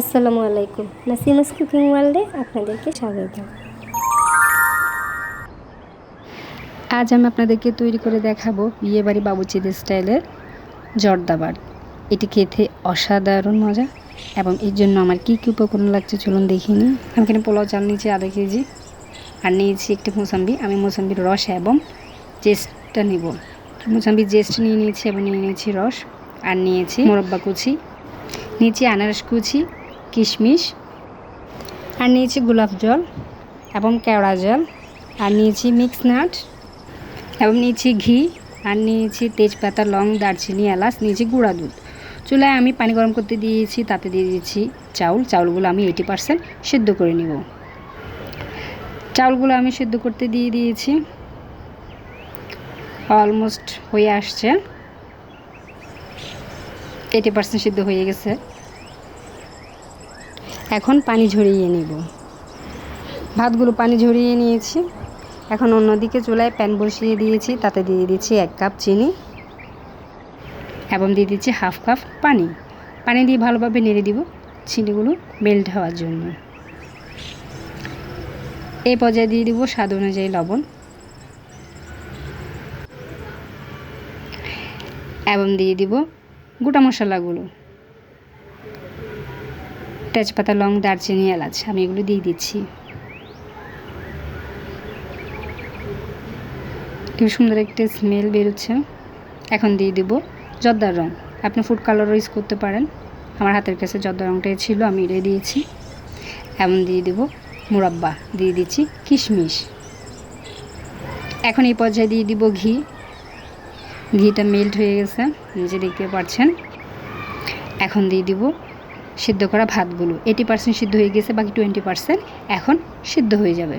আসসালামু আলাইকুম। নাসিমাস কুকিং ওয়ার্ল্ডে আপনাদেরকে স্বাগত। আজ আমি আপনাদেরকে তৈরি করে দেখাবো বিয়েবাড়ি বাবুচিদের স্টাইলের জর্দাবার এটি খেতে অসাধারণ মজা এবং এর জন্য আমার কী কী উপকরণ লাগছে চলুন দেখিনি আমি এখানে পোলাও, চাল নিয়েছি আধা কেজি আর নিয়েছি একটি মোসাম্বি। আমি মোসাম্বির রস এবং জেস্টটা নিব। মোসাম্বির জেস্ট নিয়ে নিয়েছি এবং নিয়ে নিয়েছি রস। আর নিয়েছি মোরব্বা কুচি, নিয়েছি আনারস কুচি কিশমিশ, আর নিয়েছি গোলাপ জল এবং কেওড়া জল, আর নিয়েছি মিক্স নাট এবং নিয়েছি ঘি, আর নিয়েছি তেজপাতা, লং, দারচিনি, এলাচ, নিয়েছি গুঁড়া দুধ। চুলায় আমি পানি গরম করতে দিয়েছি, তাতে দিয়ে দিয়েছি চাউল। চাউলগুলো আমি এইটি পার্সেন্ট সেদ্ধ করে নিব। চাউলগুলো আমি সেদ্ধ করতে দিয়ে দিয়েছি। অলমোস্ট হয়ে আসছে। এইটি পার্সেন্ট সিদ্ধ হয়ে গেছে। এখন পানি ঝরিয়ে নেব। ভাতগুলো পানি ঝরিয়ে নিয়েছি। এখন অন্যদিকে চুলায় প্যান বসিয়ে দিয়েছি, তাতে দিয়ে দিচ্ছি এক কাপ চিনি এবং দিয়ে দিচ্ছি হাফ কাপ পানি। পানি দিয়ে ভালোভাবে নেড়ে দিব চিনিগুলো মেল্ট হওয়ার জন্য। এই পর্যায়ে দিয়ে দিব স্বাদ অনুযায়ী লবণ এবং দিয়ে দিব গোটা মশলাগুলো। তেজপাতা, লং দারচিনি, এলাচ, আমি এগুলো দিয়ে দিচ্ছি। খুব সুন্দর একটা স্মেল বেরোচ্ছে। এখন দিয়ে দেবো জর্দার রং। আপনি ফুড কালারও ইউজ করতে পারেন। আমার হাতের কাছে জর্দার রংটাই ছিল, আমি এটাই দিয়েছি। এমন দিয়ে দেবো মুরাব্বা, দিয়ে দিচ্ছি কিশমিশ। এখন এই পর্যায়ে দিয়ে দিব ঘি। ঘিটা মেল্ট হয়ে গেছে নিজে দেখতে পাচ্ছেন। এখন দিয়ে দিব সিদ্ধ করা ভাতগুলো। এইটি পার্সেন্ট সিদ্ধ হয়ে গেছে, বাকি টোয়েন্টি পার্সেন্ট এখন সিদ্ধ হয়ে যাবে।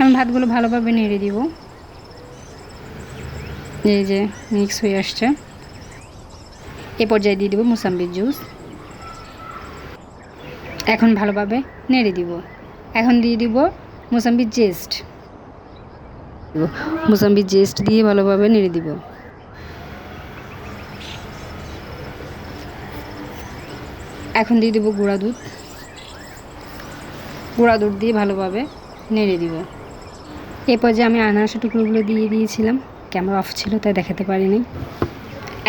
আমি ভাতগুলো ভালোভাবে নেড়ে দিব। এই যে মিক্স হয়ে আসছে। এ পর্যায়ে দিয়ে দিব মুসাম্বির জুস এখন ভালোভাবে নেড়ে দিব। এখন দিয়ে দিব মুসাম্বির জেস্ট মুসাম্বির জেস্ট দিয়ে ভালোভাবে নেড়ে দিব। এখন দিয়ে দেবো গুঁড়া দুধ। গুঁড়া দুধ দিয়ে ভালোভাবে নেড়ে দিব। এই পর্যায়ে আমি আনারসের টুকরোগুলো দিয়ে দিয়েছিলাম। ক্যামেরা অফ ছিল, তাই দেখাতে পারিনি।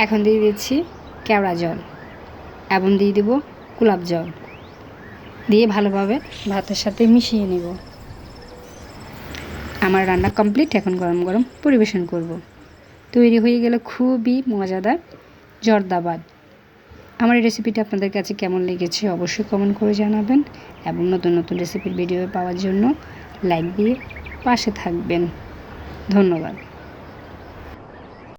এখন দিয়ে দিচ্ছি কেওড়া জল এবং দিয়ে দেবো গোলাপ জল। দিয়ে ভালোভাবে ভাতের সাথে মিশিয়ে নেব। আমার রান্না কমপ্লিট, এখন গরম গরম পরিবেশন করব। তৈরি হয়ে গেলে খুবই মজাদার জর্দাবাদ। আমার এই রেসিপিটা আপনাদের কাছে কেমন লেগেছে অবশ্যই কমেন্ট করে জানাবেন এবং নতুন নতুন রেসিপির ভিডিও পাওয়ার জন্য লাইক দিয়ে পাশে থাকবেন। ধন্যবাদ।